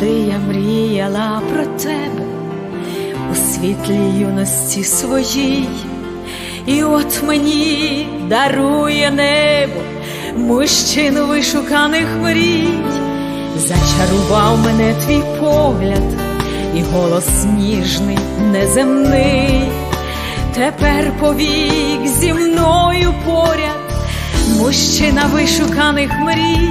Завжди я мріяла про тебе у світлій юності своїй, і от мені дарує небо мужчину вишуканих мрій, зачарував мене твій погляд, і голос ніжний, неземний. Тепер повік зі мною поряд, мужчина вишуканих мрій,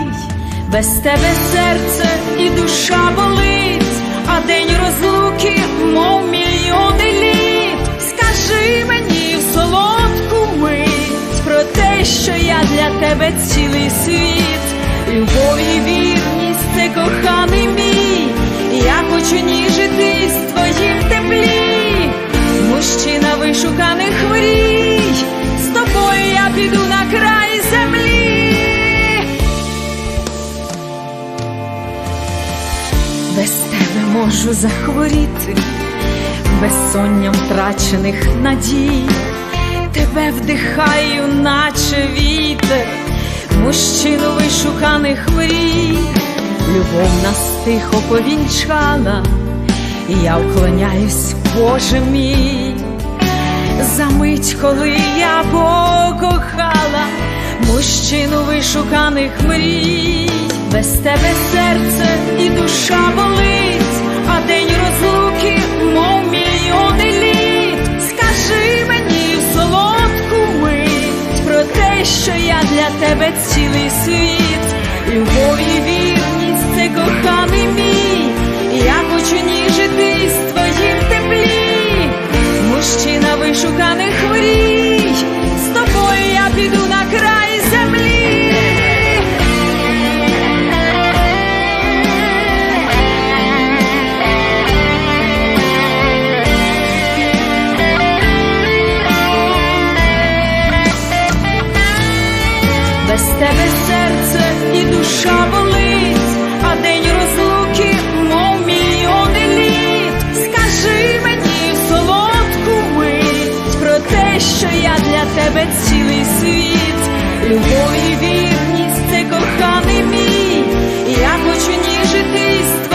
без тебе серце і душа болить, а день розлуки, мов мільйони літ. Скажи мені в солодку мить про те, що я для тебе цілий світ, любов і вірність це коханий мій. Я хочу ніжити Без тебе можу захворіти, безсонням втрачених надій, тебе вдихаю, наче вітер, мужчину вишуканих мрій, любов нас тихо повінчала, я вклоняюсь, Боже мій, за мить, коли я покохала мужчину вишуканих мрій, без тебе серце і тебе цілий світ, душа болить, а день розлуки, мов мільйони літ. Скажи мені в солодку мить про те, що я для тебе цілий світ, любов і вірність це коханий мій, я хочу ніжитись.